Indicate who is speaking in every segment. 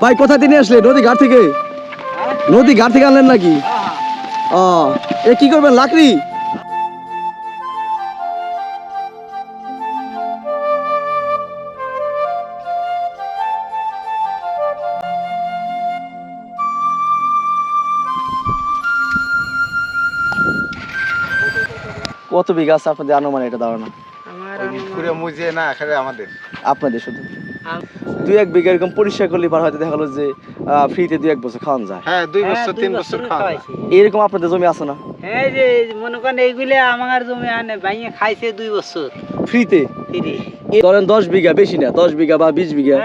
Speaker 1: ভাই কোথা থেকে নিয়ে আসলে নদী ঘাট থেকে? নদী ঘাট থেকে আনলেন নাকি? ও এ কি করবেন লাকড়ি? কত বিঘা আছে আপনাদের আনুমান এটা ধারণা?
Speaker 2: আমার
Speaker 3: পুরো মুজিয়ে না এখানে আমাদের।
Speaker 1: আপনাদের শুধু। দুই এক বিঘা এরকম পরিষ্কার করলে পার হয়তো দেখা গেলো যে ফ্রিতে দুই এক বছর খাওয়ান যায়।
Speaker 3: হ্যাঁ দুই
Speaker 2: হ্যাঁ,
Speaker 3: বছর তিন বছর খাওয়া।
Speaker 1: এরকম আপনাদের জমি আছে না?
Speaker 2: হ্যাঁ যে মনে করেন এইগুলো আমার জমি আনে ভাইয়ে খাইছে দুই বছর।
Speaker 1: ফ্রিতে? ধরেন দশ বিঘা বেশি না দশ বিঘা বা বিশ বিঘা।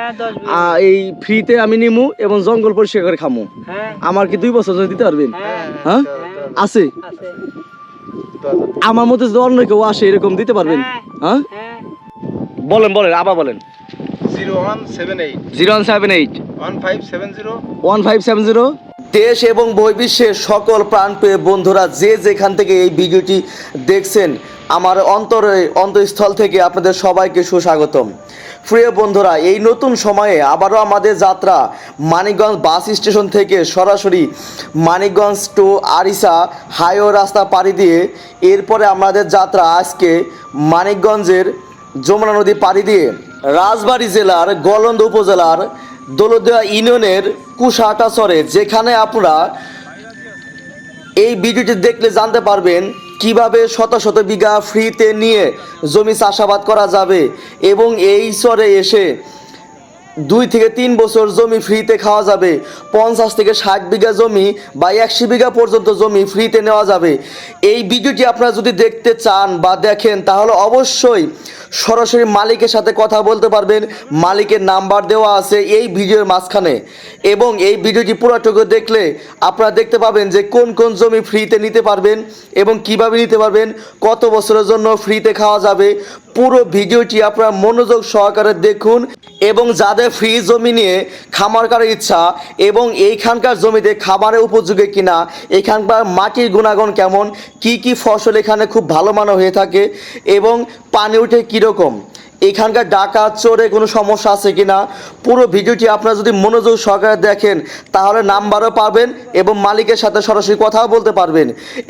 Speaker 2: হ্যাঁ
Speaker 1: এই ফ্রিতে আমি নিমু এবং জঙ্গল পরিষ্কার করে খামু।
Speaker 2: হ্যাঁ।
Speaker 1: আমার কি দুই বছর দিতে পারবেন?
Speaker 2: হ্যাঁ।
Speaker 1: আছে?
Speaker 2: আছে।
Speaker 1: আমার মতে যদি অন্য কেউ আসে এরকম দিতে পারবেন?
Speaker 2: হ্যাঁ।
Speaker 1: হ্যাঁ?
Speaker 2: হ্যাঁ।
Speaker 1: বলেন বলেন আবার বলেন।
Speaker 3: Zero one seven eight.
Speaker 1: Zero one seven eight.
Speaker 3: One five seven zero.
Speaker 1: One five seven zero. দেশ এবং বহির্বিশ্বের সকল প্রাণপ্রিয় বন্ধুরা যে যেখান থেকে এই ভিডিওটি দেখছেন আমার অন্তরে অন্তঃস্থল থেকে আপনাদের সবাইকে সুস্বাগতম। প্রিয় বন্ধুরা এই নতুন সময়ে আবারও আমাদের যাত্রা মানিকগঞ্জ বাস স্টেশন থেকে সরাসরি মানিকগঞ্জ টু আরিসা হাইওয়ে রাস্তা পাড়ি দিয়ে এরপরে আমাদের যাত্রা আজকে মানিকগঞ্জের যমুনা নদী পাড়ি দিয়ে রাজবাড়ি জেলার গলন্দ উপজেলার দোলদিয়া ইউনিয়নের কুশাটাচরে যেখানে আপনারা এই ভিডিওটি দেখলে জানতে পারবেন কীভাবে শত শত বিঘা ফ্রিতে নিয়ে জমি চাষাবাদ করা যাবে এবং এই সরে এসে দুই থেকে তিন বছর জমি ফ্রিতে খাওয়া যাবে। পঞ্চাশ থেকে ষাট বিঘা জমি বা একশো বিঘা পর্যন্ত জমি ফ্রিতে নেওয়া যাবে। এই ভিডিওটি আপনারা যদি দেখতে চান বা দেখেন, তাহলে অবশ্যই সরাসরি মালিকের সাথে কথা বলতে পারবেন। মালিকের নাম্বার দেওয়া আছে এই ভিডিওর মাঝখানে। এবং এই ভিডিওটি পুরোটুকু দেখলে আপনারা দেখতে পাবেন যে কোন কোন জমি ফ্রিতে নিতে পারবেন এবং কীভাবে নিতে পারবেন, কত বছরের জন্য ফ্রিতে খাওয়া যাবে। পুরো ভিডিওটি আপনারা মনোযোগ সহকারে দেখুন এবং যাদের ফ্রি জমি নিয়ে খামার করার ইচ্ছা এবং এইখানকার জমিতে খাবারের উপযোগী কিনা, এখানকার মাটির গুণাগুণ কেমন, কি কি ফসল এখানে খুব ভালো মানো হয়ে থাকে এবং পানি উঠে কীরকম। এখানকার ডাকা চোরে কোনো সমস্যা আছে কিনা? পুরো ভিডিওটি আপনারা যদি মনোযোগ সহকারে দেখেন, তাহলে নাম্বারও পাবেন এবং মালিকের সাথে সরাসরি কথাও বলতে পারবেন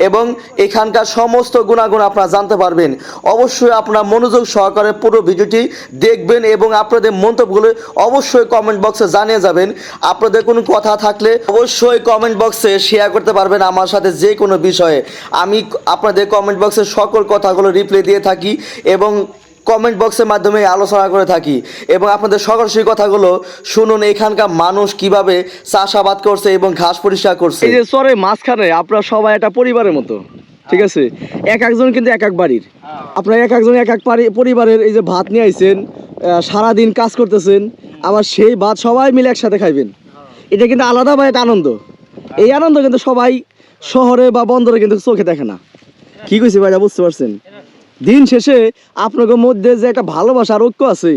Speaker 1: এবং এখানকার সমস্ত গুণাগুণ আপনারা জানতে পারবেন। অবশ্যই আপনারা মনোযোগ সহকারে পুরো ভিডিওটি দেখবেন এবং আপনাদের মন্তব্যগুলো অবশ্যই কমেন্ট বক্সে জানিয়ে যাবেন। আপনাদের কোনো কথা থাকলে অবশ্যই কমেন্ট বক্সে শেয়ার করতে পারবেন আমার সাথে যে কোনো বিষয়ে। আমি আপনাদের কমেন্ট বক্সে সকল কথাগুলো রিপ্লাই দিয়ে থাকি এবং কমেন্ট বক্সের মাধ্যমে আলোচনা করে থাকি এবং আপনাদের সরাসরি কথাগুলো শুনুন এখানকার মানুষ কীভাবে চাষাবাদ করছে এবং ঘাস পরিষ্কার করছে। এই যে চরে মাঝখানে আপনারা সবাই একটা পরিবারের মতো ঠিক আছে? এক একজন কিন্তু এক এক বাড়ির। আপনারা এক একজন এক এক পারি- পরিবারের এই যে ভাত নিয়ে আইছেন সারাদিন কাজ করতেছেন আবার সেই ভাত সবাই মিলে একসাথে খাইবেন। এটা কিন্তু আলাদা বা একটা আনন্দ? এই আনন্দ কিন্তু সবাই শহরে বা বন্দরে কিন্তু চোখে দেখে না। কি কইছি ভাইরা বুঝতে পারছেন? দিন শেষে আপনাদের মধ্যে যে একটা ভালোবাসা আর ঐক্য আছে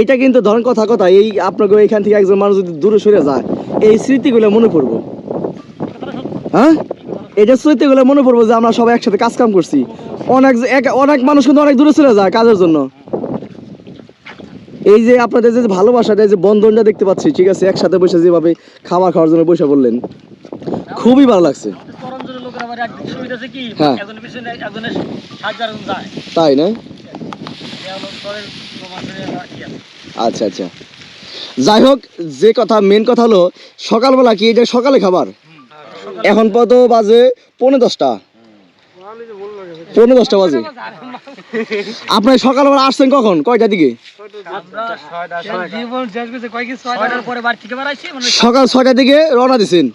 Speaker 1: এটা কিন্তু ধরেন কথা কথা, এই আপনাকে এখান থেকে একজন মানুষ যদি দূরে সরে যায়, এই স্মৃতিগুলো মনে পড়ব। হ্যাঁ? এটা স্মৃতিগুলো মনে পড়ব যে আমরা সবাই একসাথে কাজ কাম করছি। অনেক অনেক মানুষ কিন্তু অনেক দূরে চলে যায় কাজের জন্য। এই যে আপনাদের যে ভালোবাসাটা যে বন্ধনটা দেখতে পাচ্ছি, ঠিক আছে? একসাথে বসে যেভাবে খাবার খাওয়ার জন্য বসে বললেন খুবই ভালো লাগছে। হ্যাঁ। তাই না। আচ্ছা আচ্ছা। যাই হোক যে কথা মেন কথা হলো সকালবেলা কি এটা সকালে খাবার? এখন কত বাজে? পৌনে দশটা। পৌনে দশটা বাজে। আপনার সকালবেলা আসছেন কখন? কয়টার দিকে?
Speaker 4: মানে
Speaker 1: সকাল ছয়টার দিকে রওনা দিছেন।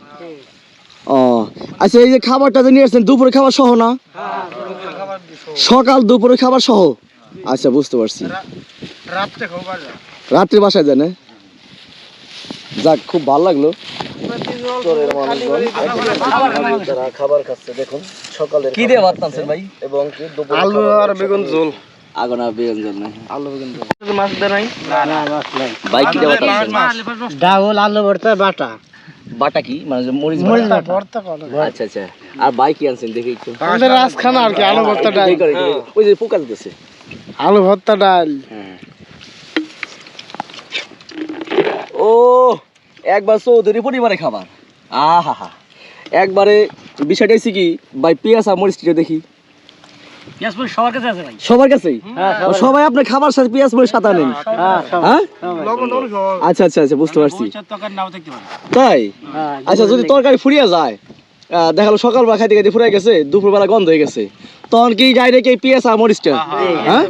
Speaker 1: ও আচ্ছা এই যে খাবারটা যে নিয়ে আসছেন দুপুরে খাবার সহ না? সকাল দুপুরে খাবার সহ? আচ্ছা বুঝতে পারছি।
Speaker 3: রাত্রে
Speaker 1: বাসায় যান হ্যাঁ? যাক খুব ভালো লাগল। খাবার খাচ্ছে দেখুন সকালে কি দিয়ে ভাত ভাই? এবং কি
Speaker 3: আলু আর বেগুন ঝোল।
Speaker 1: আগনা বেগুন জল নাই।
Speaker 3: আলু বেগুন ঝোল। মাছ দেয় নাই?
Speaker 1: ভাই কি দিয়ে ভাত
Speaker 2: ডাউল আলু ভর্তা বাটা।
Speaker 1: বাটা কি? মানে মরিচ? বাটা? আচ্ছা আচ্ছা। আর ভাই কি আনছেন? দেখি একটু।
Speaker 3: আমাদের রাজখানা আর কি আলু ভর্তা ডাল।
Speaker 1: করে। ওই যে পোকা দিতেছে
Speaker 3: আলু ভর্তা ডাল।
Speaker 1: ও
Speaker 4: একবার চৌধুরী পরিবারে খাবার। আহা হা একবারে বিষয়টা কি ভাই পেঁয়াজ আর মরিচটা দেখি।
Speaker 5: সবার কাছে আছে ভাই?
Speaker 4: সবার কাছেই? সবাই আপনার খাবার সাথে পেঁয়াজ মরিচ সাথে নেন হ্যাঁ? আচ্ছা আচ্ছা আচ্ছা বুঝতে পারছি।
Speaker 5: দেখতে পারেন।
Speaker 4: তাই? আচ্ছা যদি তরকারি ফুরিয়ে যায় আহ, দেখা গেলো সকালবেলা খাইতে খাইতে ফুরিয়ে গেছে দুপুরবেলা গন্ধ হয়ে গেছে তখন কি ডাইরেক্ট এই পেঁয়াজ আর মরিচটা হ্যাঁ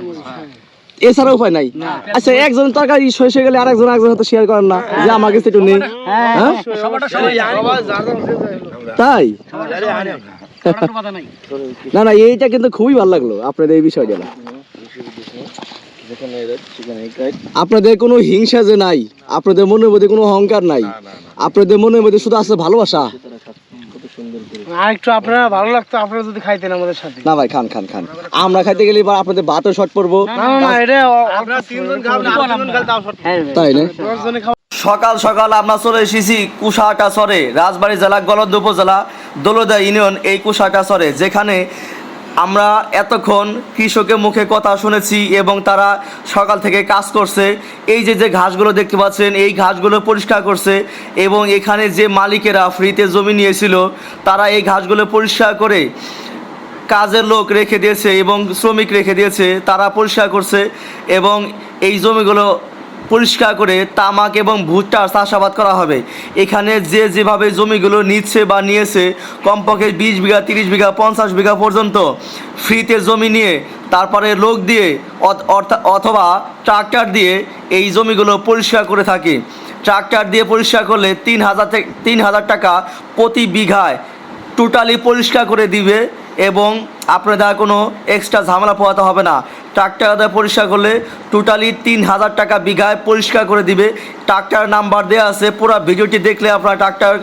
Speaker 4: এছাড়া উপায় নাই। আচ্ছা একজন তরকারি শেষ হয়ে গেলে আরেকজন একজন হয়তো শেয়ার করেন না যে আমার কাছে একটু নেই। হ্যাঁ? তাই? না না এইটা কিন্তু খুবই ভালো লাগল আপনাদের এই বিষয় না আপনাদের কোনো হিংসা যে নাই আপনাদের মনের মধ্যে কোনো অহংকার নাই আপনাদের মনের মধ্যে শুধু আছে ভালোবাসা।
Speaker 3: আর একটু আপনারা ভালো লাগতো আপনারা যদি খাইতেন আমাদের সাথে।
Speaker 4: না ভাই খান খান খান। আমরা খাইতে গেলে এবার আপনাদের ভাতও শর্ট পড়ব
Speaker 3: না না, না এটা আপনারা তিনজন
Speaker 4: তাই না?
Speaker 3: দশ জনে খাওয়া
Speaker 4: সকাল সকাল আমরা চলে এসেছি কুশাটা সরে রাজবাড়ী জেলা গলদ উপজেলা দোলদা ইউনিয়ন এই কুশাটা সরে যেখানে আমরা এতক্ষণ কৃষকের মুখে কথা শুনেছি এবং তারা সকাল থেকে কাজ করছে। এই যে যে ঘাসগুলো দেখতে পাচ্ছেন, এই ঘাসগুলো পরিষ্কার করছে এবং এখানে যে মালিকেরা ফ্রিতে জমি নিয়েছিল, তারা এই ঘাসগুলো পরিষ্কার করে কাজের লোক রেখে দিয়েছে এবং শ্রমিক রেখে দিয়েছে, তারা পরিষ্কার করছে এবং এই জমিগুলো পরিষ্কার করে তামাক এবং ভুট্টার চাষাবাদ করা হবে। এখানে যে যেভাবে জমিগুলো নিচ্ছে বা নিয়েছে, কমপক্ষে বিশ বিঘা, তিরিশ বিঘা, পঞ্চাশ বিঘা পর্যন্ত ফ্রিতে জমি নিয়ে, তারপরে লোক দিয়ে অথবা ট্রাক্টর দিয়ে এই জমিগুলো পরিষ্কার করে থাকে। ট্রাক্টর দিয়ে পরিষ্কার করলে তিন হাজার থেকে তিন হাজার টাকা প্রতি বিঘায় টোটালি পরিষ্কার করে দিবে এবং আপনাদের কোনো এক্সট্রা ঝামেলা পোহাতে হবে না। ট্রাক্টর দিয়ে পরিষ্কার করলে টোটালি তিন হাজার টাকা বিঘায় পরিষ্কার করে দিবে। ট্রাক্টর নাম্বার দেওয়া আছে পুরো ভিডিওটি দেখলে আপনারা ট্রাক্টর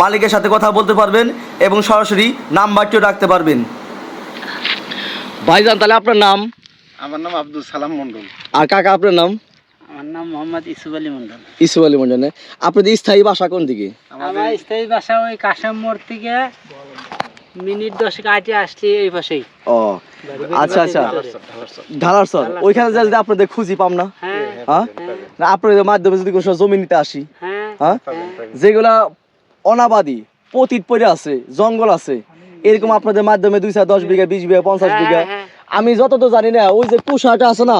Speaker 4: মালিকের সাথে কথা বলতে পারবেন এবং সরাসরি নাম্বারটিও রাখতে পারবেন। ভাইজান তাহলে আপনার নাম?
Speaker 3: আমার নাম আব্দুল সালাম মন্ডল
Speaker 4: আর কাকা আপনার নাম?
Speaker 2: আমার নাম মোহাম্মদ ইসুফ আলী মন্ডল
Speaker 4: ইসু আলী মন্ডনে আপনাদের স্থায়ী বাসা কোন দিকে?
Speaker 2: আমার স্থায়ী বাসা ওই কাশেম মোড় থেকে মিনিট দশেক আগে আসলে এই পাশেই।
Speaker 4: ও আচ্ছা আচ্ছা। ঢালার সর ওইখানে যাই আপনাদের খুঁজি পাম না?
Speaker 2: হ্যাঁ।
Speaker 4: হ্যাঁ? আপনাদের মাধ্যমে যদি কোনো জমি নিতে আসি।
Speaker 2: হ্যাঁ।
Speaker 4: হ্যাঁ? যেগুলা অনাবাদি পতিত পড়ে আছে জঙ্গল আছে এরকম আপনাদের মাধ্যমে দুই চার দশ বিঘা বিশ বিঘা পঞ্চাশ
Speaker 2: হ্যাঁ,
Speaker 4: বিঘা। আমি যত তো জানি না ওই যে কুষাটা আছে না।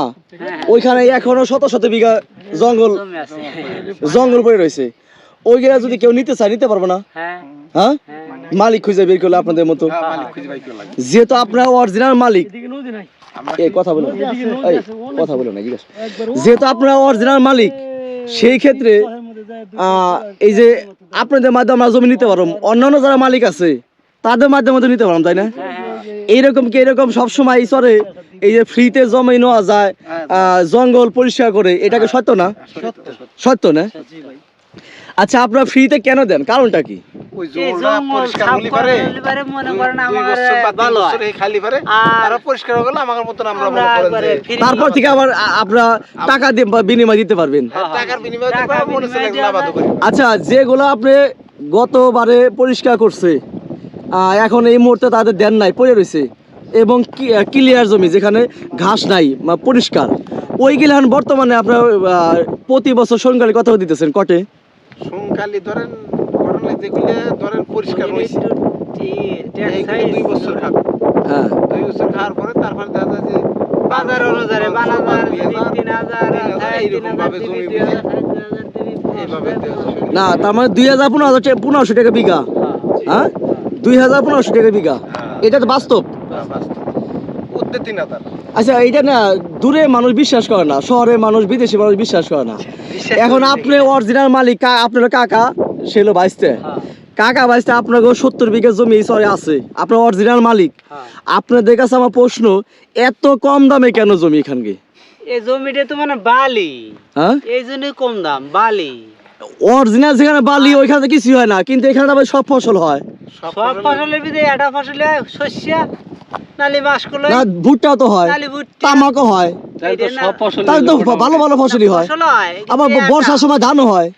Speaker 4: ওইখানে এখনও শত শত বিঘা জঙ্গল জঙ্গল পড়ে রয়েছে। ওইগুলা যদি কেউ নিতে চায় নিতে পারব না?
Speaker 2: হ্যাঁ।
Speaker 4: মালিক খুঁজে বের করলে আপনাদের মতো। যেহেতু আপনার অরিজিনাল মালিক এই কথা বলো এই কথা বলো না জিজ্ঞাসা। যেহেতু আপনারা অরিজিনাল মালিক সেই ক্ষেত্রে আহ, এই যে আপনাদের মাধ্যমে আমরা জমি নিতে পারব অন্যান্য যারা মালিক আছে তাদের মাধ্যমে তো নিতে পারলাম তাই না? এইরকম কি এরকম সবসময় চরে এই যে ফ্রিতে জমি নেওয়া যায় আহ, জঙ্গল পরিষ্কার করে এটাকে সত্য না? সত্য না? আচ্ছা আপনারা ফ্রিতে কেন দেন? কারণটা কি?
Speaker 2: হয়।
Speaker 3: হয়ে
Speaker 4: তারপর থেকে আবার আপনারা টাকা দিয়ে বিনিময় দিতে পারবেন।
Speaker 3: আবাদ করি।
Speaker 4: আচ্ছা যেগুলো আপনি গতবারে পরিষ্কার করছে আহ, এখন এই মুহূর্তে তাদের দেন নাই পড়ে রয়েছে এবং ক্লিয়ার জমি যেখানে ঘাস নাই বা পরিষ্কার ওইগুলো এখন বর্তমানে আপনার আহ, প্রতি বছর সরকারি কথা দিতেছেন কটে।
Speaker 3: সোনকালি ধরেন ঘটনা যেগুলো ধরেন পরিষ্কার হয়েছে। দুই বছর খাবে।
Speaker 4: হ্যাঁ।
Speaker 3: দুই বছর খাওয়ার পরে তারপরে দেখা যায় যে
Speaker 2: বাজার হাজার তিন হাজার
Speaker 3: এইরকম ভাবে জমি হয়।
Speaker 4: না তার মানে দুই হাজার পনেরো হাজার পনেরোশো টাকা বিঘা। হ্যাঁ দুই হাজার পনেরোশো টাকা বিঘা। এটা তো বাস্তব।
Speaker 3: হ্যাঁ, বাস্তব। উদ্যোগ তিন হাজার।
Speaker 4: আচ্ছা এইটা না দূরে মানুষ বিশ্বাস করে না শহরে মানুষ বিদেশি মানুষ বিশ্বাস করে না। এখন আপনি অরিজিনাল মালিক আপনার কাকা সে হলো বাইসতে কাকা বাইসতে আপনার সত্তর বিঘা জমি শহরে আছে আপনার অরিজিনাল মালিক। আপনাদের কাছে আমার প্রশ্ন এত কম দামে কেন জমি এখানকে?
Speaker 2: এই জমিটা তো মানে বালি।
Speaker 4: হ্যাঁ?
Speaker 2: এই জন্যই কম দাম বালি।
Speaker 4: অরিজিনাল যেখানে বালি ওইখানে কিছু হয় না কিন্তু এখানে আবার সব ফসল হয়।
Speaker 2: সব ফসলের ভিতরে একটা ফসলে শস্য নালি মাসকলো
Speaker 4: না ভুট্টা তো হয়
Speaker 2: নালি ভুট্টা
Speaker 4: তামাকও হয়।
Speaker 2: সব ফসল
Speaker 4: তাহলে তো ভালো ভালো ফসলই হয়।
Speaker 2: ফসল হয়।
Speaker 4: আবার বর্ষার সময় ধানও হয়।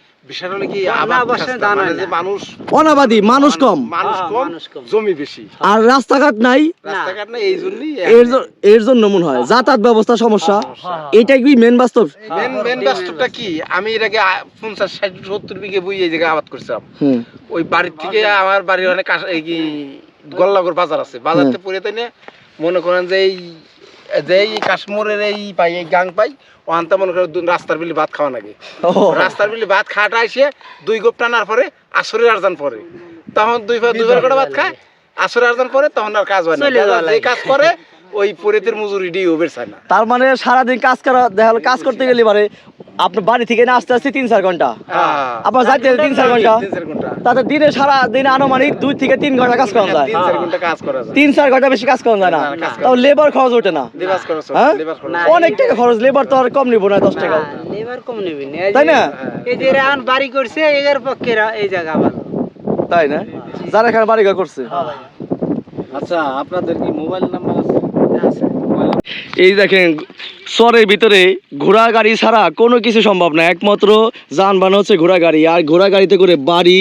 Speaker 3: মানে। যে মানুষ
Speaker 4: কম
Speaker 3: মানুষ
Speaker 2: হ্যাঁ,
Speaker 3: কম
Speaker 2: মানুষ কম।
Speaker 3: জমি বেশি।
Speaker 4: আর রাস্তাঘাট নাই।
Speaker 3: রাস্তাঘাট না এই জন্যই
Speaker 4: এর জন্য মনে হয়। যাতায়াত ব্যবস্থা সমস্যা। এটা কি মেন বাস্তব?
Speaker 3: মেন মেন বাস্তবটা কি? আমি এর আগে পঞ্চাশ ষাট সত্তর বিঘে বই এই জায়গায় আবাদ করছিলাম। ওই বাড়ির থেকে আমার বাড়ির অনেক গল্লাগর বাজার আছে। বাজারতে পরে তাই মনে করেন যে এই যে এই কাশ্মীরের এই পাই এই গাং পাই মনে করে রাস্তার বিলি ভাত খাওয়া
Speaker 4: নাকি।
Speaker 3: রাস্তার বিলি ভাত খাওয়াটা আসে দুই গোপ টানার পরে আসরের আর্জান পরে। তখন দুই ভাই দুই ভাই করে ভাত খায় আসরের আর্জান পরে তখন আর কাজ হয় না। কাজ করে ওই পরিতের মজুরি দিয়ে ওবের চায় না।
Speaker 4: তার মানে সারাদিন কাজ করা দেখা কাজ করতে গেলে পারে আপনার বাড়ি থেকে না আসতে আসতে তিন চার
Speaker 3: ঘণ্টা।
Speaker 4: আপনার যাইতে তিন চার ঘণ্টা।
Speaker 3: তিন চার ঘণ্টা।
Speaker 4: তাতে দিনে সারা দিনে আনুমানিক দুই থেকে তিন ঘণ্টা কাজ করা যায়।
Speaker 3: তিন চার
Speaker 4: ঘণ্টা বেশি কাজ করা যায় না। তাও লেবার খরচ ওঠে না।
Speaker 3: হয়,
Speaker 4: হ্যাঁ?
Speaker 3: হয়।
Speaker 4: অনেক টাকা খরচ লেবার তো আর কম নিবো না দশ টাকা। তাই না?
Speaker 2: এই যে এখন বাড়ি করছে এর পক্ষে এই জায়গা
Speaker 4: তাই না? যারা এখানে বাড়ি ঘর করছে
Speaker 3: আচ্ছা আপনাদের কি মোবাইল নাম্বার
Speaker 4: এই দেখেন শহরের ভিতরে ঘোড়া গাড়ি ছাড়া কোনো কিছু সম্ভব না। একমাত্র যানবাহন হচ্ছে ঘোড়া গাড়ি আর ঘোড়া গাড়িতে করে বাড়ি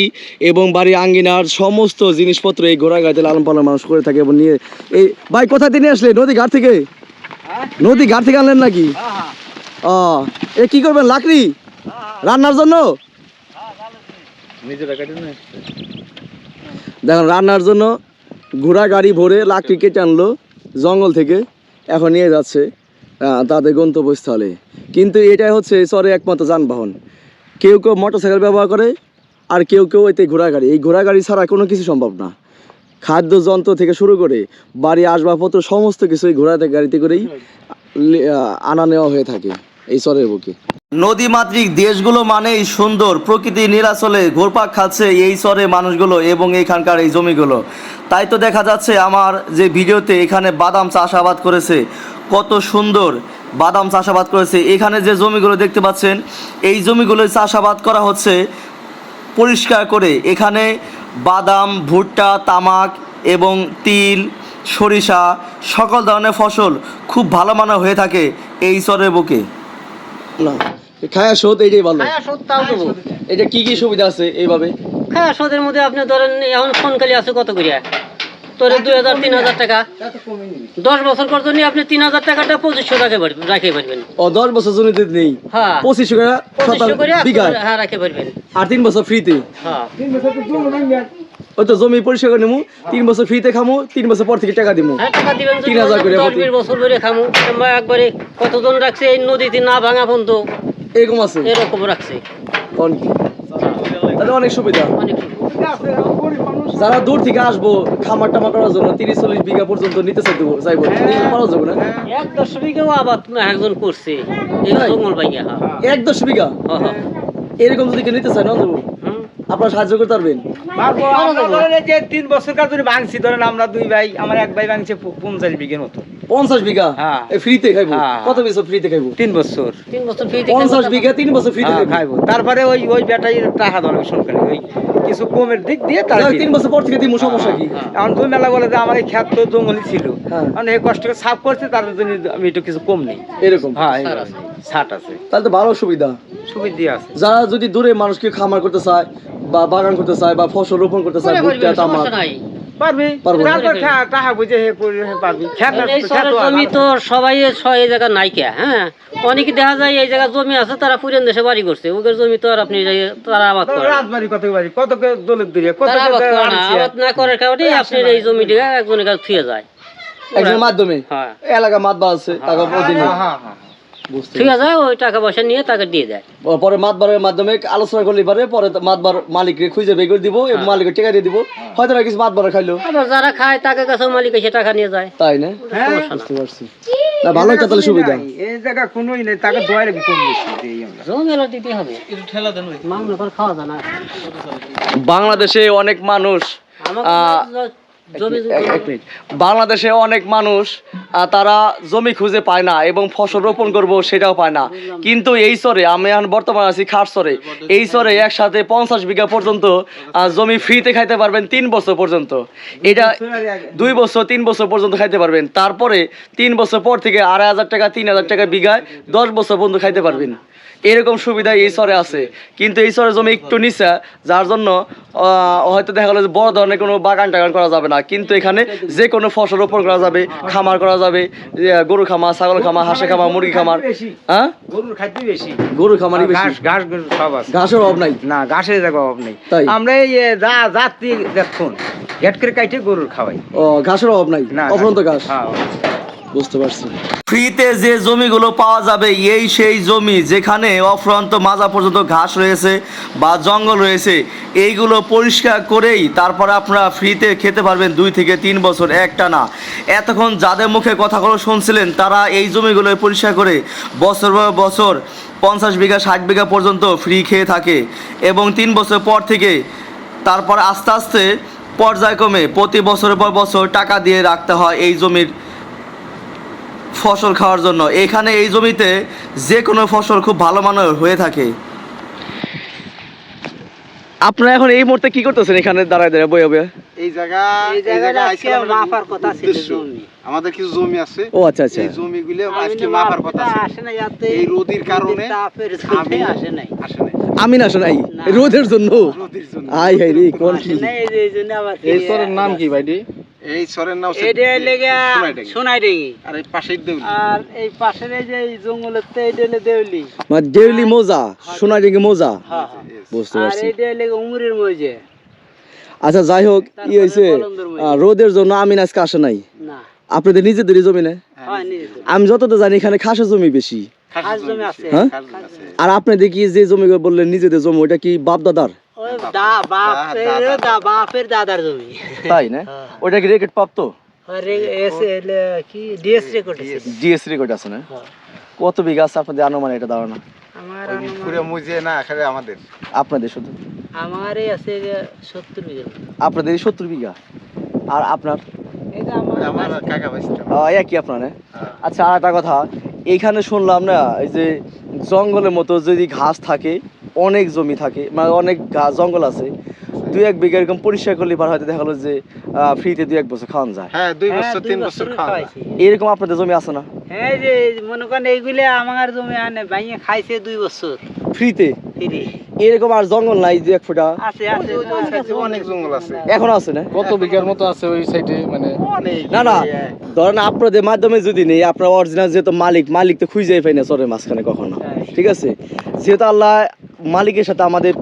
Speaker 4: এবং বাড়ি আঙ্গিনার সমস্ত জিনিসপত্র এই ঘোড়া গাড়িতে লালন পালন মানুষ করে থাকে এবং নিয়ে এই ভাই কোথা থেকে আসলে? নদী ঘাট থেকে? নদী ঘাট থেকে আনলেন নাকি? ও এ কি করবেন লাকড়ি? রান্নার জন্য?
Speaker 3: নিজেরা
Speaker 4: দেখুন রান্নার জন্য ঘোড়া গাড়ি ভরে লাকড়ি কেটে আনলো জঙ্গল থেকে। এখন নিয়ে যাচ্ছে তাদের গন্তব্যস্থলে। কিন্তু এটাই হচ্ছে চরে একমাত্র যানবাহন। কেউ কেউ মোটরসাইকেল ব্যবহার করে, আর কেউ কেউ এতে ঘোড়া গাড়ি এই ঘোড়া গাড়ি ছাড়া কোনো কিছু সম্ভব না। খাদ্য যন্ত্র থেকে শুরু করে বাড়ি, আসবাবপত্র, সমস্ত কিছু এই ঘোড়া গাড়িতে করেই আনা নেওয়া হয়ে থাকে। এই চরের বুকে। নদীমাতৃক দেশগুলো মানেই সুন্দর, প্রকৃতি নীলাচলে ঘোরপাক খাচ্ছে এই চরে মানুষগুলো এবং এখানকার এই জমিগুলো। তাই তো দেখা যাচ্ছে আমার যে ভিডিওতে এখানে বাদাম চাষাবাদ করেছে, কত সুন্দর বাদাম চাষাবাদ করেছে। এখানে যে জমিগুলো দেখতে পাচ্ছেন, এই জমিগুলো চাষাবাদ করা হচ্ছে পরিষ্কার করে। এখানে বাদাম, ভুট্টা, তামাক এবং তিল, সরিষা, সকল ধরনের ফসল খুব ভালো মানের হয়ে থাকে এই চরের বুকে। না। খায়া শোধ এইটাই ভালো
Speaker 5: খায়া সুদ তাও দেবো।
Speaker 4: এটা কি কি সুবিধা আছে এইভাবে?
Speaker 5: খায়া সুদের মধ্যে আপনি ধরেন এখন ফোন খালি আছে কত করিয়া? তোর দুই হাজার তিন হাজার টাকা। দশ বছর পর জন্য আপনি তিন হাজার টাকাটা পঁচিশশো রাখে পারবেন রাখে পারবেন।
Speaker 4: ও দশ বছর জমিতে নেই।
Speaker 5: হ্যাঁ।
Speaker 4: পঁচিশশো টাকা
Speaker 5: হ্যাঁ রাখে পারবেন।
Speaker 4: আর তিন বছর ফ্রিতে
Speaker 5: হ্যাঁ।
Speaker 4: ওই তো জমি পরিষ্কার করে নেব তিন বছর ফ্রিতে খামো তিন বছর পর থেকে টাকা দিবো
Speaker 5: হ্যাঁ টাকা দিবেন
Speaker 4: তিন হাজার করে।
Speaker 5: বছর ধরে খামু কিংবা একবারে কতজন রাখছে এই নদীতে না ভাঙা পর্যন্ত?
Speaker 4: এরকম আছে।
Speaker 5: এরকম রাখছে।
Speaker 4: তাহলে অনেক সুবিধা। যারা দূর থেকে আসব খামার টামার করার জন্য তিরিশ চল্লিশ বিঘা পর্যন্ত নিতে চাইব। চাইব নিতে পারা যাবে না?
Speaker 5: এক দশ বিঘাও আবাদ একজন করছে। হ্যাঁ
Speaker 4: এক দশ বিঘা?
Speaker 5: হ্যাঁ, হ্যাঁ
Speaker 4: এরকম যদি কেউ নিতে চায় না
Speaker 5: হুম।
Speaker 4: আপনারা সাহায্য করতে পারবেন?
Speaker 2: যে তিন বছর কাজ ধরে ভাঙছি ধরেন আমরা দুই ভাই আমার এক ভাই ভাঙছে পঞ্চাশ বিঘের মতো।
Speaker 4: পঞ্চাশ বিঘা?
Speaker 2: হ্যাঁ।
Speaker 4: ফ্রিতে খাইবো?
Speaker 2: হ্যাঁ।
Speaker 4: কত বছর ফ্রিতে খাইবো?
Speaker 2: তিন বছর।
Speaker 5: তিন বছর ফ্রি
Speaker 4: পঞ্চাশ বিঘা তিন বছর ফ্রিতে
Speaker 2: হ্যাঁ,
Speaker 4: খাইবো।
Speaker 2: তারপরে ওই ওই বেটাই টাকা দেওয়া সরকারি ওই কিছু কমের দিক দিয়ে তার
Speaker 4: তিন বছর পর থেকে দিব সমস্যা কি?
Speaker 2: এখন দুই মেলা বলে যে আমার এই খ্যাত তো জঙ্গলই ছিল।
Speaker 4: হ্যাঁ।
Speaker 2: এখন এই কষ্ট করে সাফ করছে তার জন্য আমি একটু কিছু কম নেই।
Speaker 4: এরকম?
Speaker 2: হ্যাঁ এই
Speaker 5: ছাড় আছে।
Speaker 2: ছাট আছে।
Speaker 4: তাহলে তো ভালো সুবিধা।
Speaker 2: সুবিধা আছে।
Speaker 4: যারা যদি দূরে মানুষকে খামার করতে চায় বা বাগান করতে চায় বা ফসল রোপণ করতে চায় ভুট্টা তামাক।
Speaker 2: পারবি?
Speaker 4: পারব।
Speaker 2: তারপর খা- টাকা বুঝে হে পারবি। খ্যাত
Speaker 5: এই শহরের জমি তো সবাই এই জায়গা নাইকা হ্যাঁ? অনেকে দেখা যায় এই জায়গা জমি আছে তারা পুরান দেশে বাড়ি করছে। ওদের জমি তো আর আপনি তারা আবাদ করে
Speaker 2: রাজবাড়ি কত বাড়ি? কত দলের দূরে কত
Speaker 5: আবাদ করে না। আবাদ না করার কারণে আপনার এই জমিটা একজনের কাছে থুয়ে যায়।
Speaker 4: একজনের মাধ্যমে?
Speaker 5: হ্যাঁ।
Speaker 4: এলাকা আছে টাকা
Speaker 2: হ্যাঁ, হ্যাঁ, হ্যাঁ।
Speaker 5: ঠিক আছে ওই টাকা পয়সা নিয়ে তাকে দিয়ে দেয়।
Speaker 4: পরে মাতবারের মাধ্যমে আলোচনা করলে পারে পরে মাতবার মালিককে খুঁজে বের করে দিব এবং মালিকের টাকা দিয়ে দিব। হয়তো না কিছু মাতবারে খাইলো।
Speaker 5: আবার যারা খায় তাকে কাছে মালিক এসে টাকা নিয়ে যায়।
Speaker 4: তাই না? বুঝতে পারছি। না ভালো একটা তাহলে সুবিধা।
Speaker 2: এই জায়গা কোনোই নেই তাকে দোয়ারে কম বেশি দেই আমরা।
Speaker 5: জমি এলো দিতে হবে। মাংস করে খাওয়া যায় না।
Speaker 4: বাংলাদেশে অনেক মানুষ বাংলাদেশে অনেক মানুষ তারা জমি খুঁজে পায় না এবং ফসল রোপণ করব সেটাও পায় না। কিন্তু এই চরে আমি এখন বর্তমানে আছি খাট চরে এই চরে একসাথে পঞ্চাশ বিঘা পর্যন্ত জমি ফ্রিতে খাইতে পারবেন তিন বছর পর্যন্ত। এটা দুই বছর তিন বছর পর্যন্ত খাইতে পারবেন। তারপরে তিন বছর পর থেকে আড়াই হাজার টাকা তিন হাজার টাকা বিঘায় দশ বছর পর্যন্ত খাইতে পারবেন। এরকম সুবিধা এই চরে আছে। কিন্তু এই চরের জমি একটু নিচে যার জন্য হয়তো দেখা গেলো যে বড় ধরনের কোনো বাগান টাগান করা যাবে না। কিন্তু এখানে যে কোনো ফসল রোপণ করা যাবে খামার করা যাবে গরু খামার ছাগল খামার হাঁসের খামার মুরগি খামার। হ্যাঁ?
Speaker 3: গরুর খাদ্য বেশি।
Speaker 4: গরু খামারই বেশি।
Speaker 3: ঘাস ঘাস সব আছে।
Speaker 4: ঘাসের অভাব নাই।
Speaker 3: না ঘাসের অভাব নেই।
Speaker 4: তাই?
Speaker 3: আমরা এই যা যাত্রী দেখুন গেট করে কাইটে গরুর খাওয়াই।
Speaker 4: ও ঘাসের অভাব নাই? অফরন্ত ঘাস?
Speaker 3: হ্যাঁ
Speaker 4: বুঝতে পারছি। ফ্রিতে যে জমিগুলো পাওয়া যাবে, এই সেই জমি যেখানে অফ্রন্ত মাজা পর্যন্ত ঘাস রয়েছে বা জঙ্গল রয়েছে, এইগুলো পরিষ্কার করেই তারপরে আপনারা ফ্রিতে খেতে পারবেন দুই থেকে তিন বছর একটা না এতক্ষণ যাদের মুখে কথাগুলো শুনছিলেন, তারা এই জমিগুলো পরিষ্কার করে বছর বছর পঞ্চাশ বিঘা, ষাট বিঘা পর্যন্ত ফ্রি খেয়ে থাকে এবং তিন বছর পর থেকে তারপর আস্তে আস্তে পর্যায়ক্রমে প্রতি বছরের পর বছর টাকা দিয়ে রাখতে হয় এই জমির ফসল খাওয়ার জন্য। এখানে এই জমিতে যে কোনো ফসল খুব ভালো মানের হয়ে থাকে। আপনারা এখন এই মুহূর্তে কি করতেছেন এখানে দাঁড়ায় দাঁড়ায় বয়ে বয়ে?
Speaker 6: এই জায়গা
Speaker 2: এই জায়গাটা আজকে মাপার কথা ছিল জমি।
Speaker 6: আমাদের কিছু জমি আছে।
Speaker 4: ও আচ্ছা আচ্ছা।
Speaker 6: এই জমিগুলো
Speaker 2: আমি
Speaker 6: আজকে
Speaker 2: না
Speaker 6: মাপার কথা
Speaker 2: আসে নাই এত
Speaker 6: এই রোদির কারণে
Speaker 2: তাপের জন্য আসে নাই।
Speaker 6: আসে নাই।
Speaker 4: আমি না। শোনাই রোদের জন্য?
Speaker 6: রোদির জন্য।
Speaker 4: আই হাই রে কোন কি?
Speaker 2: এই জন্য আবার
Speaker 3: এই সরের নাম কি ভাইটি?
Speaker 6: এই সরের নাম হচ্ছে
Speaker 2: এটা লেগে সোনাই ডেঙ্গি
Speaker 6: আর এই পাশের দেউলি।
Speaker 2: আর এই পাশের এই যে জঙ্গলের তো হলো দেউলি।
Speaker 4: মানে ডেইলি মোজা সোনার দিকে মোজা।
Speaker 2: হ্যাঁ হ্যাঁ।
Speaker 4: বুঝতে
Speaker 2: আর
Speaker 4: পারছি
Speaker 2: লেগে উমরের মজে।
Speaker 4: আচ্ছা যাই হোক ই। আহ, রোদের জন্য আমি আজকে আসে নাই।
Speaker 2: না।
Speaker 4: আপনাদের নিজেদেরই জমি না
Speaker 2: হয়
Speaker 4: আমি যতটা জানি এখানে খাসের জমি বেশি। হ্যাঁ? আর আপনি দেখি যে জমি বললেন নিজেদের জমি ওটা কি বাপ দাদার
Speaker 2: দা বাপের দা বাপের দাদার জমি।
Speaker 4: তাই না? ওটা কি রেকর্ড প্রাপ্ত
Speaker 2: ডিএস রেকর্ড
Speaker 4: আছে। না? কত বিঘা আছে আপনাদের আনুমান এটা ধারণা?
Speaker 6: পুরো মুজে না খালি আমাদের।
Speaker 4: আপনাদের শুধু?
Speaker 2: আমারই আছে সত্তর বিঘা।
Speaker 4: আপনাদের সত্তর বিঘা? আর আপনার?
Speaker 2: এটা আমার
Speaker 6: আমার কাকা ভাইস্তা
Speaker 4: আহ, একই আপনার আচ্ছা আর একটা কথা। এখানে শুনলাম না এই যে জঙ্গলের মতো যদি ঘাস থাকে অনেক জমি থাকে মানে অনেক জঙ্গল আছে। দুই এক বিঘা এরকম পরিষ্কার করলে পার হয়তো দেখা গেলো যে ফ্রিতে দুই এক বছর খাওয়ান যায়।
Speaker 6: হ্যাঁ দুই
Speaker 2: হ্যাঁ,
Speaker 6: বছর তিন বছর
Speaker 2: বছর
Speaker 6: খাওয়া যায়।
Speaker 4: এরকম আপনাদের জমি আছে না?
Speaker 2: হ্যাঁ যে মনে করেন এইগুলো আমার জমি আনে ভাইয়ে খাইছে দুই বছর।
Speaker 4: ফ্রিতে? এরকম আর জঙ্গল নাই দুই এক ফুটা?
Speaker 2: আছে আছে।
Speaker 6: যে ওই অনেক জঙ্গল আছে।
Speaker 4: এখন আছে না?
Speaker 3: কত বিঘার মতো আছে ওই সাইডে মানে?
Speaker 4: না না। ধরেন আপনাদের মাধ্যমে যদি নেই আপনার অরিজিনাল যেহেতু মালিক মালিক তো খুঁজে পাই না চরের মাঝখানে কখনো। ঠিক আছে? যেহেতু আল্লাহ মালিকের সাথে আমাদের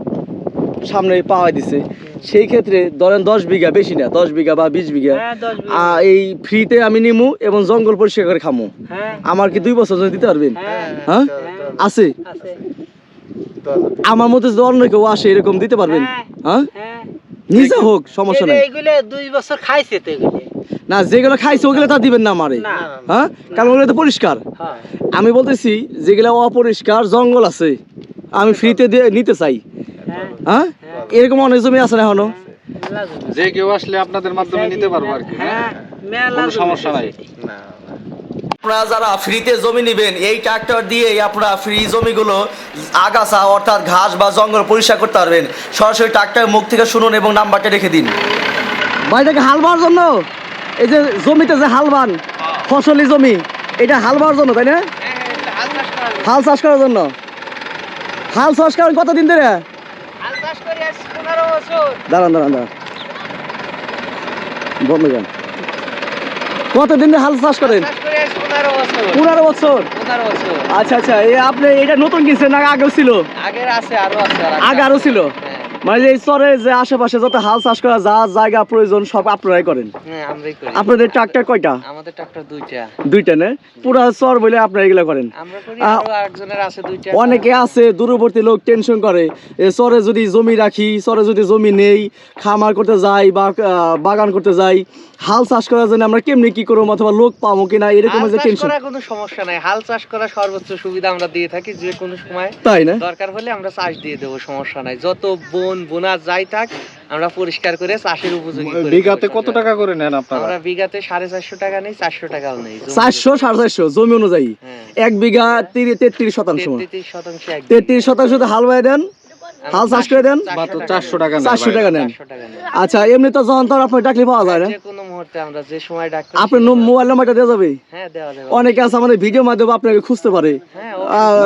Speaker 4: সামনে পাওয়া দিছে। সেই ক্ষেত্রে ধরেন দশ বিঘা বেশি না দশ বিঘা বা বিশ বিঘা
Speaker 2: হ্যাঁ
Speaker 4: আহ, এই ফ্রিতে আমি নিমু এবং জঙ্গল পরিষ্কার করে খামু।
Speaker 2: হ্যাঁ।
Speaker 4: আমার কি দুই বছর জন্য দিতে পারবেন?
Speaker 2: হ্যাঁ।
Speaker 4: হ্যাঁ? আছে?
Speaker 2: আছে।
Speaker 4: আমার মধ্যে যদি অন্য কেউ আসে এরকম দিতে পারবেন?
Speaker 2: হ্যাঁ।
Speaker 4: নিজে হোক সমস্যা নাই।
Speaker 2: দুই বছর খাইছে তো এগুলো।
Speaker 4: না যেগুলো খাইছে ওগুলো তা দিবেন না আমারে। হ্যাঁ? কারণ ওগুলো তো পরিষ্কার।
Speaker 2: হ্যাঁ।
Speaker 4: আমি বলতেছি যেগুলো অপরিষ্কার জঙ্গল আছে। আমি ফ্রিতে দিয়ে নিতে চাই।
Speaker 2: হ্যাঁ?
Speaker 4: হ্যাঁ এরকম অনেক জমি আছে না
Speaker 2: এখনও?
Speaker 3: যে কেউ আসলে আপনাদের মাধ্যমে নিতে পারব আর কি
Speaker 2: হ্যাঁ মেলা
Speaker 3: কোনো সমস্যা নাই।
Speaker 4: আপনারা যারা ফ্রিতে জমি নেবেন এই ট্রাক্টর দিয়ে আপনারা ফ্রি জমিগুলো আগাছা অর্থাৎ ঘাস বা জঙ্গল পরিষ্কার করতে পারবেন। সরাসরি ট্রাক্টর মুখ থেকে শুনুন এবং নাম্বারটা রেখে দিন। ভাইটাকে হাল বাওয়ার জন্য? এই যে জমিতে যে হাল বান ফসলি জমি এটা হাল বাওয়ার জন্য তাই না? হাল চাষ করার জন্য? হাল চাষ করেন কতদিন ধরে? দাঁড়ান দাঁড়ান দাঁড়ান। বন্ধ কতদিন ধরে হাল চাষ করেন?
Speaker 2: পনেরো বছর।
Speaker 4: আচ্ছা আচ্ছা আপনি এটা নতুন কিনছেন না আগেও ছিল?
Speaker 2: আগের আছে আরও আছে।
Speaker 4: আগে আরও ছিল? মানে এই চরে যে আশেপাশে যত হাল চাষ করা যা জায়গা প্রয়োজন সব আপনারাই করেন?
Speaker 2: হ্যাঁ আমরাই করি।
Speaker 4: আপনাদের ট্রাক্টর কয়টা?
Speaker 2: আমাদের ট্রাক্টর দুইটা।
Speaker 4: দুইটা না? পুরা চর বলে আপনারা এগুলো করেন।
Speaker 2: আমরা করি
Speaker 4: আ-
Speaker 2: আরও একজনের আছে দুইটা।
Speaker 4: অনেকে আছে দূরবর্তী লোক টেনশন করে। চরে যদি জমি রাখি চরে যদি জমি নেই খামার করতে যাই বা বাগান করতে যাই হাল চাষ করার জন্য আমরা কেমনি কি করব অথবা লোক পাবো কিনা এরকম যে টেনশন
Speaker 7: কোনো সমস্যা নাই। হাল চাষ করা সর্বোচ্চ সুবিধা আমরা দিয়ে থাকি যে কোনো সময়।
Speaker 4: তাই না?
Speaker 7: দরকার হলে আমরা চাষ দিয়ে দেবো সমস্যা নাই। যত বন বোনা যাই থাক আমরা পরিষ্কার করে চাষের উপযোগী করে
Speaker 3: বিঘাতে কত টাকা করে নেন আপনারা?
Speaker 7: আমরা বিঘাতে সাড়ে চারশো টাকা নেই চারশো টাকাও নেই জমি-
Speaker 4: চারশো সাড়ে চারশো জমি অনুযায়ী।
Speaker 7: হ্যাঁ।
Speaker 4: এক বিঘা তিরিশ তেত্রিশ শতাংশ।
Speaker 7: তেত্রিশ শতাংশ এক
Speaker 4: তেত্রিশ শতাংশ যদি হাল বাই দেন হাল চাষ করে দেন
Speaker 3: মাত্র চারশো টাকা নেন
Speaker 4: চারশো টাকা নেন। আচ্ছা এমনি তো যখন তখন আপনার ডাকলে পাওয়া যায় না।
Speaker 7: যে কোনো মুহূর্তে আমরা যে সময় ডাকতে
Speaker 4: আপনার মোবাইল নাম্বারটা দেওয়া যাবে?
Speaker 7: হ্যাঁ দেওয়া যাবে।
Speaker 4: অনেকে আছে আমাদের ভিডিও মাধ্যমে আপনাকে খুঁজতে পারে।
Speaker 7: হ্যাঁ
Speaker 4: আহ,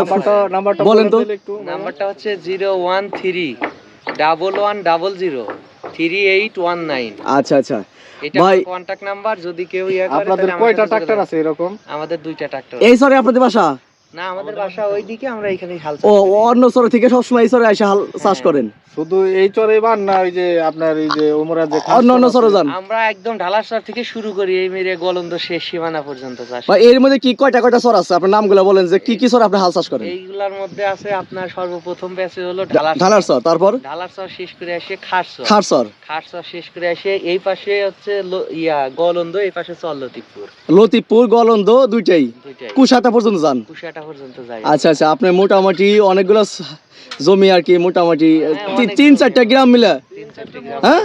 Speaker 4: বলেন তো।
Speaker 7: নাম্বারটা হচ্ছে zero one three double one double zero three eight one nine
Speaker 4: আচ্ছা আচ্ছা। ভাই
Speaker 7: কন্টাক্ট নাম্বার যদি কেউ ইয়ে
Speaker 6: আপনাদের কয়টা ট্রাক্টর আছে এরকম?
Speaker 7: আমাদের দুইটা ট্রাক্টর
Speaker 4: এই সরি আপনাদের বাসা?
Speaker 7: না আমাদের বাসা ওইদিকে আমরা এখানেই হাল
Speaker 4: ও অন্য সরে থেকে সবসময় এই সরে এসে হাল চাষ করেন?
Speaker 6: শুধু এই চরে বান না ওই যে আপনার এই যে ওমরা যে
Speaker 4: অন্য অন্য সরে যান?
Speaker 7: আমরা একদম ঢালাসর থেকে শুরু করি এই মেরে গলন্দ শেষ সীমানা পর্যন্ত চাষ।
Speaker 4: ভাই এর মধ্যে কি কয়টা কয়টা সর আছে? আপনার নামগুলো বলেন যে কি কি সর আপনি হাল চাষ করেন?
Speaker 7: এইগুলার মধ্যে আছে আপনার সর্বপ্রথম ব্যাচে হলো ঢালার
Speaker 4: ঢালার সর তারপর?
Speaker 7: ঢালাসর শেষ করে আসে
Speaker 4: খার সর
Speaker 7: খারসর শেষ করে আসে এই পাশে হচ্ছে ইয়া গলন্দ এই পাশে চল্লতিপুর
Speaker 4: লতিপুর গলন্দ দুইটাই।
Speaker 7: দুইটাই।
Speaker 4: কুশাটা পর্যন্ত যান?
Speaker 7: যায়
Speaker 4: আচ্ছা আচ্ছা আপনি মোটামুটি অনেকগুলো জমি আর কি মোটামুটি
Speaker 7: হ্যাঁ,
Speaker 4: তিন- চারটা গ্রাম মিলে? হ্যাঁ?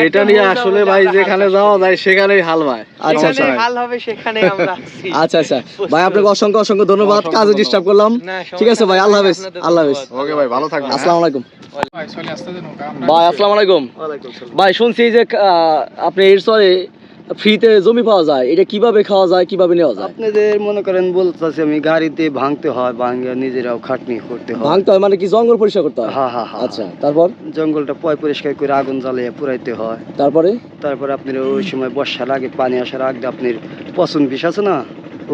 Speaker 6: এটা নিয়ে আসলে ভাই যেখানে যাওয়া যায় সেখানেই হাল ভাই
Speaker 4: আচ্ছা আচ্ছা।
Speaker 7: হাল হবে সেখানে আমরা
Speaker 4: আচ্ছা আচ্ছা। ভাই আপনাকে অসংখ্য অসংখ্য ধন্যবাদ। কাজে ডিস্টার্ব করলাম। ঠিক আছে ভাই আল্লাহ হাফেজ আল্লাহ হাফেজ।
Speaker 6: ওকে ভাই ভালো থাকবেন
Speaker 4: আসসালামু আলাইকুম। ভাই আসসালামু আলাইকুম। ভাই শুনছি যে আপনি এর সরে ফ্রিতে জমি পাওয়া যায় এটা কীভাবে খাওয়া যায় কীভাবে নেওয়া যায়?
Speaker 8: আপনাদের মনে করেন বলতেছি আমি গাড়িতে ভাঙতে হয় ভাঙে নিজেরাও খাটনি করতে হয়।
Speaker 4: ভাঙতে হয় মানে কি জঙ্গল পরিষ্কার করতে হয়?
Speaker 8: হ্যাঁ হ্যাঁ হ্যাঁ।
Speaker 4: আচ্ছা তারপর?
Speaker 8: জঙ্গলটা পয় পরিষ্কার করে আগুন জ্বালিয়ে পুরাইতে হয়।
Speaker 4: তারপরে?
Speaker 8: তারপরে আপনার ওই সময় বর্ষার আগে পানি আসার আগে আপনার পছন্দ বিষ আছে না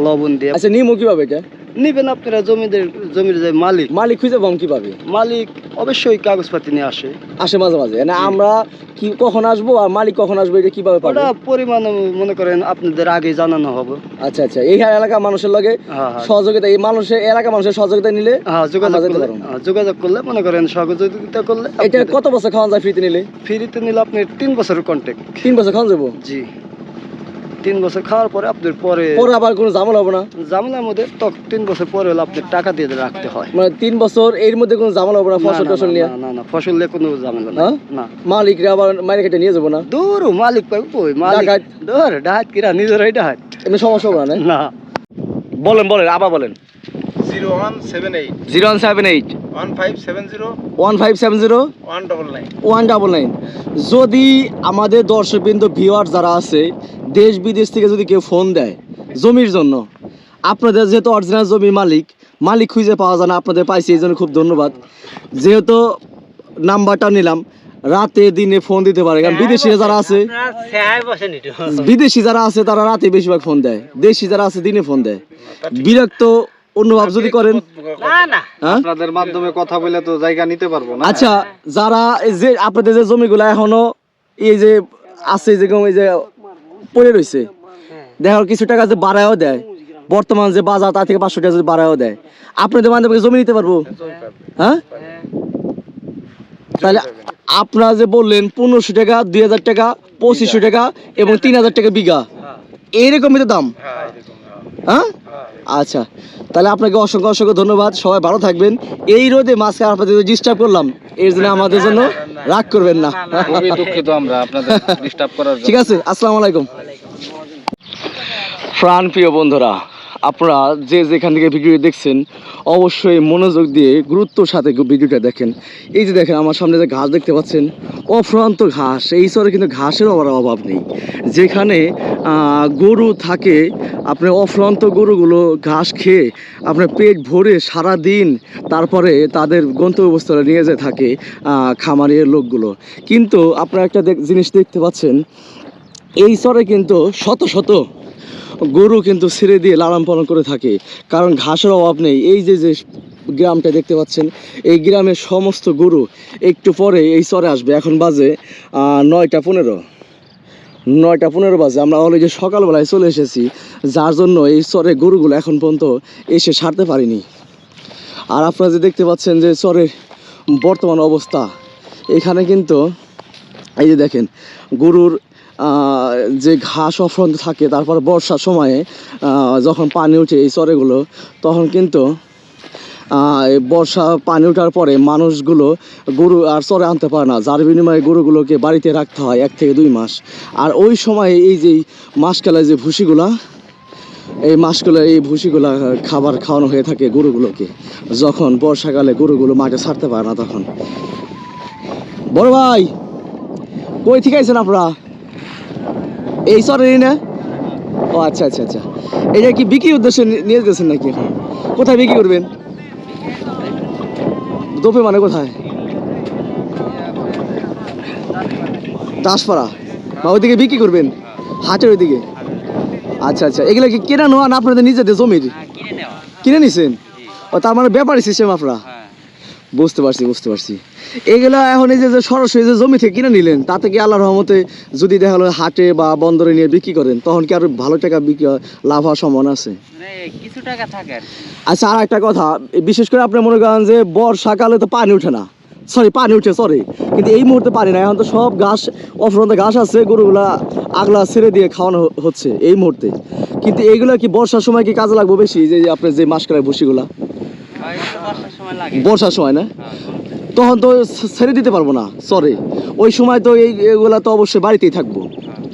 Speaker 8: লবণ দিয়ে
Speaker 4: আচ্ছা নিমু কীভাবে এটা
Speaker 8: নিবেন আপনারা জমিদের জমির যে মালিক।
Speaker 4: মালিক খুঁজে পাম কীভাবে?
Speaker 8: মালিক অবশ্যই কাগজপাতি নিয়ে আসে।
Speaker 4: আসে মাঝে মাঝে মানে আমরা কি কখন আসব আর মালিক কখন আসব এটা কীভাবে পাবো?
Speaker 8: ওটা পরিমাণ মনে করেন আপনাদের আগে জানানো হবে।
Speaker 4: আচ্ছা আচ্ছা। এই এলাকা মানুষের লগে
Speaker 8: হ্যাঁ হ্যাঁ।
Speaker 4: সহযোগিতা এই মানুষের এলাকা মানুষের সহযোগিতা নিলে
Speaker 8: হ্যাঁ যোগাযোগ করলে হ্যাঁ, যোগাযোগ করলে মনে করেন সহযোগিতা করলে
Speaker 4: এটা কত বছর খাওয়া যায় ফ্রিতে নিলে?
Speaker 8: ফ্রিতে নিলে আপনি তিন বছরের কন্ট্যাক্ট
Speaker 4: তিন বছর খাওয়া যাব?
Speaker 8: জি। তিন বছর খাওয়ার পরে আপনার পরে
Speaker 4: পরে আবার কোনো ঝামেলা হবে না?
Speaker 8: জামেলার মধ্যে তখন তিন বছর পরে হলে আপনার টাকা দিয়ে রাখতে হয়।
Speaker 4: মানে তিন বছর এর মধ্যে কোনো ঝামেলা হবে না ফসল টসল নিয়ে?
Speaker 8: না, না ফসল নিয়ে কোনো ঝামেলা
Speaker 4: হ্যাঁ?
Speaker 8: না।
Speaker 4: মালিকরা আবার মাইনে কেটে নিয়ে যাব না?
Speaker 8: দূর মালিক পাই কই? মালিক
Speaker 4: দূর
Speaker 8: ধর ডাহাত কিরা নিজেরাই ডাহাত
Speaker 4: এমনি সমস্যা হবে না
Speaker 8: না।
Speaker 4: বলেন বলেন আবার বলেন।
Speaker 6: Zero one seven eight
Speaker 4: zero one seven eight
Speaker 6: one five seven zero
Speaker 4: one five seven zero
Speaker 6: one double nine
Speaker 4: one double nine যদি আমাদের দর্শকবৃন্দ ভিওয়ার যারা আছে দেশ বিদেশ থেকে যদি কেউ ফোন দেয় জমির জন্য আপনাদের যেহেতু অরিজিনাল জমির মালিক মালিক খুঁজে পাওয়া যায় না আপনাদের পাইছি এই জন্য খুব ধন্যবাদ। যেহেতু নাম্বারটা নিলাম রাতে দিনে ফোন দিতে পারে কারণ বিদেশি যারা আছে বিদেশি যারা আছে তারা রাতে বেশিরভাগ ফোন দেয় দেশি যারা আছে দিনে ফোন দেয়। বিরক্ত অনুভব যদি করেন।
Speaker 2: না না।
Speaker 4: হ্যাঁ?
Speaker 6: আপনাদের মাধ্যমে কথা বলে তো জায়গা নিতে পারব না।
Speaker 4: আচ্ছা যারা যে আপনাদের যে জমিগুলো এখনও এই যে আছে যেরকম এই যে পড়ে রয়েছে দেখো কিছু টাকা যে বাড়ায়ও দেয়। বর্তমান যে বাজার তার থেকে পাঁচশো টাকা যদি বাড়ায়ও দেয়। আপনাদের মাধ্যমে জমি নিতে পারব? হ্যাঁ? তাহলে আপনারা যে বললেন পনেরোশো টাকা দুই হাজার টাকা পঁচিশশো টাকা এবং তিন হাজার টাকা বিঘা এইরকমই তো দাম? হ্যাঁ। আচ্ছা তাহলে আপনাকে অসংখ্য অসংখ্য ধন্যবাদ সবাই ভালো থাকবেন। এই রোদে মাঝখানে আপনাদের ডিস্টার্ব করলাম এর জন্য আমাদের জন্য রাগ করবেন না।
Speaker 6: খুবই দুঃখিত আমরা আপনাদের ডিস্টার্ব করার
Speaker 4: ঠিক আছে আসসালামু আলাইকুম। প্রাণ প্রিয় বন্ধুরা আপনারা যে যেখান থেকে ভিডিও দেখছেন, অবশ্যই মনোযোগ দিয়ে গুরুত্বর সাথে ভিডিওটা দেখেন। এই যে দেখেন, আমার সামনে যে ঘাস দেখতে পাচ্ছেন, অফুরান্ত ঘাস। এই স্তরে কিন্তু ঘাসের আবার অভাব নেই। যেখানে গরু থাকে আপনার অফুরান্ত গরুগুলো ঘাস খেয়ে আপনার পেট ভরে সারা দিন তারপরে তাদের গন্তব্যস্থলে নিয়ে যেয়ে থাকে খামারের লোকগুলো। কিন্তু আপনারা একটা জিনিস দেখতে পাচ্ছেন, এই স্তরে কিন্তু শত শত গরু কিন্তু ছেড়ে দিয়ে লালন পালন করে থাকে। কারণ ঘাসের অভাব নেই। এই যে যে গ্রামটা দেখতে পাচ্ছেন, এই গ্রামের সমস্ত গরু একটু পরে এই চরে আসবে। এখন বাজে নয়টা পনেরো। নয়টা পনেরো বাজে। আমরা অলরেডি সকালবেলায় চলে এসেছি। যার জন্য এই চরে গরুগুলো এখন পর্যন্ত এসে সারতে পারিনি। আর আপনারা যে দেখতে পাচ্ছেন যে চরের বর্তমান অবস্থা, এখানে কিন্তু, এই যে দেখেন, গরুর যে ঘাস অফ্রন্ত থাকে, তারপর বর্ষার সময়ে যখন পানি উঠে এই চরেগুলো, তখন কিন্তু বর্ষা পানি ওঠার পরে মানুষগুলো গরু আর চরে আনতে পারে না। যার বিনিময়ে গরুগুলোকে বাড়িতে রাখতে হয় এক থেকে দুই মাস। আর ওই সময়ে এই যে মাসকালে যে ভুসিগুলা, এই মাসগুলো এই ভুসিগুলা খাবার খাওয়ানো হয়ে থাকে গরুগুলোকে। যখন বর্ষাকালে গরুগুলো মাঠে ছাড়তে পারে না তখন। বড় ভাই, কই ঠিক আছেন আপনারা? এই সরেরই না? ও আচ্ছা আচ্ছা আচ্ছা। এটা কি বিক্রি উদ্দেশ্যে নিয়ে যেতেছেন নাকি এখন? কোথায় বিক্রি করবেন? দোপে মানে কোথায়? দাসপাড়া। বা ওইদিকে বিক্রি করবেন? হাটের ওইদিকে? আচ্ছা আচ্ছা। এগুলো কি কেনা নোয়া না আপনাদের নিজেদের জমির? কিনে নিছেন? ও তার মানে ব্যাপারী সিস্টেম আপনারা? বুঝতে পারছি বুঝতে পারছি। এগুলা এখন এই যে সরাসরি যে জমি থেকে কিনে নিলেন তাতে কি আল্লাহর রহমতে যদি দেখা গেলো হাটে বা বন্দরে নিয়ে বিক্রি করেন তখন কি আরও ভালো টাকা বিক্রি লাভ হওয়ার সম্ভাবনা আছে?
Speaker 7: কিছু টাকা থাকে
Speaker 4: আচ্ছা আর একটা কথা বিশেষ করে আপনি মনে করেন যে বর্ষাকালে তো পানি ওঠে না। সরি পানি উঠে সরি কিন্তু এই মুহূর্তে পানি না এখন তো সব ঘাস অফরন্ত ঘাস আছে গরুগুলা আগলা ছেড়ে দিয়ে খাওয়ানো হচ্ছে এই মুহূর্তে। কিন্তু এইগুলা কি বর্ষার সময় কি কাজে লাগবে বেশি যে যে আপনার যে মাসকালের ভুসিগুলা?
Speaker 7: বর্ষার সময়
Speaker 4: না? তখন তো ছেড়ে দিতে পারব না সরি ওই সময় তো এই এগুলা তো অবশ্যই বাড়িতেই থাকব।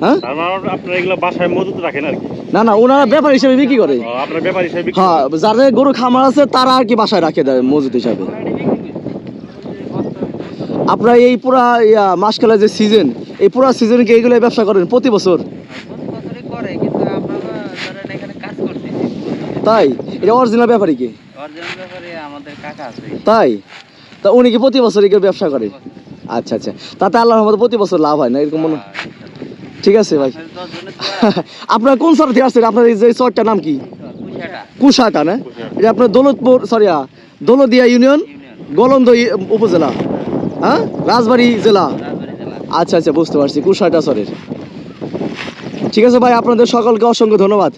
Speaker 4: হ্যাঁ?
Speaker 9: মানে আপনারা এগুলো বাসায় মজুত রাখেন আর কি।
Speaker 4: না না ওনারা ব্যাপার হিসেবে বিক্রি করে।
Speaker 9: ও, আপনার ব্যাপার হিসেবে বিক্রি
Speaker 4: হ্যাঁ যাদের গরু খামার আছে তারা আর কি বাসায় রাখে দেয় মজুদ হিসাবে। আপনারা এই পুরা ইয়া মাসকালা যে সিজন এই পুরা সিজন কি এইগুলো ব্যবসা করেন প্রতি বছর? তাই? এটা অরিজিনাল ব্যাপারই কি?
Speaker 7: অরিজিনাল ব্যাপারে আমাদের কাকা আছে।
Speaker 4: তাই? তা উনি কি প্রতি বছর এগুলো ব্যবসা করে? আচ্ছা আচ্ছা। তাতে আল্লাহর মতো প্রতি বছর লাভ হয় না এরকম মনে ঠিক আছে ভাই। আপনার কোন শহর থেকে আসছেন? আপনার এই যে শহরটার নাম কি? কুশাটা। না? এটা আপনার দৌলতপুর সরি দৌলদিয়া ইউনিয়ন গলন্দ উপজেলা। হ্যাঁ? রাজবাড়ী জেলা।
Speaker 7: রাজবাড়ী জেলা।
Speaker 4: আচ্ছা আচ্ছা বুঝতে পারছি। কুশাটা সরের ঠিক আছে ভাই আপনাদের সকলকে অসংখ্য ধন্যবাদ।